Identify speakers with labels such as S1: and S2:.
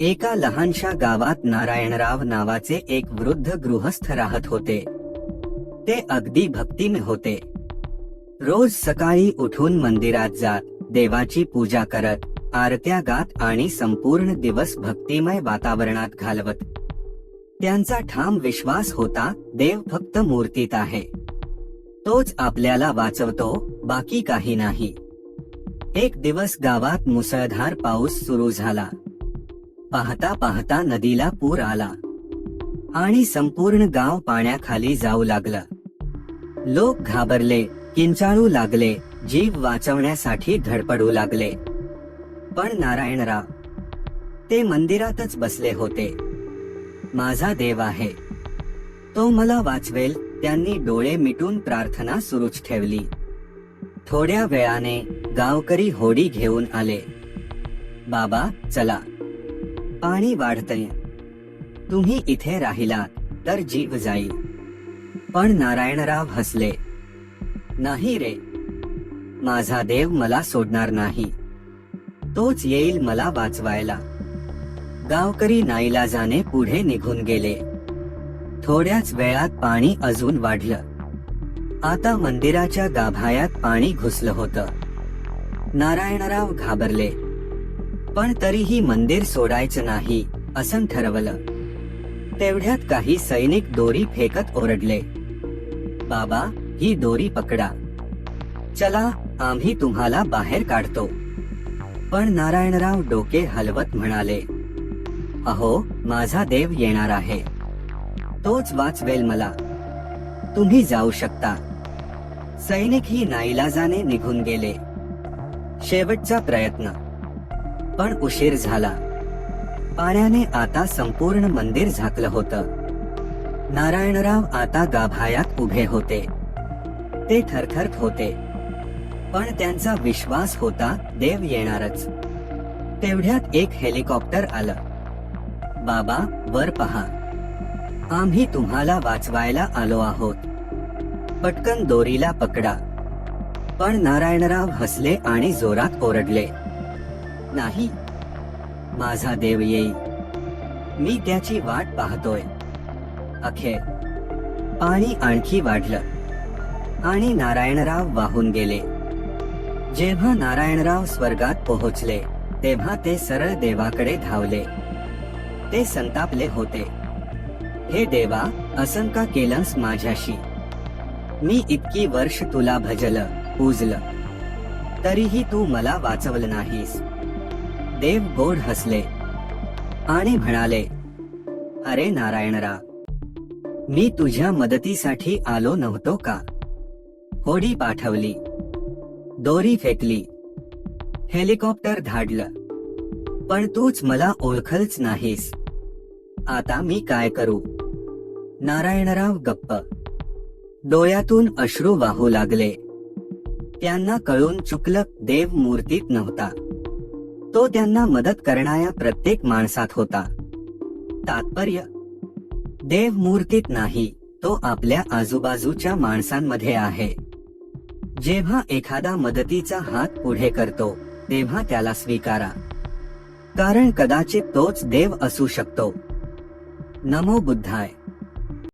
S1: एका लहानशा गावात नारायणराव नावाचे एक वृद्ध गृहस्थ राहत होते. ते अगदी भक्तिमय होते. रोज सकाळी उठून मंदिरात जात देवाची पूजा करत आरत्या गात आणि संपूर्ण दिवस भक्तिमय वातावरणात घालवत. त्यांचा ठाम विश्वास होता देव फक्त मूर्तीत आहे. तोच आपल्याला वाचवतो बाकी काही नाही. एक दिवस गावात मुसळधार पाऊस सुरू झाला. पाहता पाहता नदीला पूर आला. आणि संपूर्ण गाव पाण्याखाली जाऊ लागलं. लोक घाबरले किंचाळू लागले जीव वाचवण्यासाठी धडपडू लागले. पण नारायणराव ते मंदिरातच बसले होते. माझा देव आहे. तो मला वाचवेल. त्यांनी डोळे मिटून प्रार्थना सुरूच ठेवली. थोड्या वेळाने गावकरी होडी घेऊन आले. बाबा चला. पाणी वाढतंय. तुम्ही इथे राहिलात तर जीव जाईल. पण नारायणराव हसले. नाही रे. माझा देव मला सोडणार नाही. तोच येईल मला वाचवायला. गावकरी नाईलाजाने पुढे निघून गेले. थोड्याच वेळात पाणी अजून वाढलं. आता मंदिराच्या गाभायात पाणी घुसलं होतं. नारायणराव घाबरले. पण तरीही मंदिर सोडायचं नाही असं ठरवलं. तेवढ्यात काही सैनिक दोरी फेकत ओरडले. बाबा ही दोरी पकडा. चला आम्ही तुम्हाला बाहेर काढतो. पण नारायणराव डोके हलवत म्हणाले अहो माझा देव येणार आहे. तोच वाचवेल मला. तुम्ही जाऊ शकता. सैनिक ही नाईलाजाने निघून गेले. शेवटचा प्रयत्न. पण उशीर झाला. पाण्याने आता संपूर्ण मंदिर झाकलं होतं. नारायणराव आता गाभायात उभे होते. ते थरथरत होते. पण त्यांचा विश्वास होता देव येणारच. तेवढ्यात एक हेलिकॉप्टर आलं. बाबा वर पहा. आम्ही तुम्हाला वाचवायला आलो आहोत. पटकन दोरीला पकडा. पण नारायणराव हसले आणि जोरात ओरडले. नाही. माझा देव येईल मी त्याची वाट पाहतोय. अखेर पाणी आणखी वाढलं. आणि नारायणराव वाहून गेले. जेव्हा नारायणराव स्वर्गात पोहोचले तेव्हा ते सरळ देवाकडे धावले. ते संतापले होते. हे देवा असं का केलंस माझ्याशी. मी इतकी वर्ष तुला भजलं पूजलं. तरीही तू मला वाचवलं नाहीस. देव गोड हसले. आणि म्हणाले अरे नारायणराव मी तुझ्या मदतीसाठी आलो नव्हतो का? होडी पाठवली. दोरी फेकली. हेलिकॉप्टर धाडलं. पण तूच मला ओळखलच नाहीस. आता मी काय करू? नारायणराव गप्प. डोळ्यातून अश्रू वाहू लागले. त्यांना कळून चुकलक देव मूर्तीत नव्हता. तो त्यांना मदत करणाऱ्या प्रत्येक माणसात होता. तात्पर्य देव मूर्तीत नाही तो आपल्या आजूबाजूच्या माणसांमध्ये आहे. जेव्हा एखादा मदतीचा हात पुढे करतो तेव्हा त्याला स्वीकारा. कारण कदाचित तोच देव असू शकतो. नमो बुद्धाय.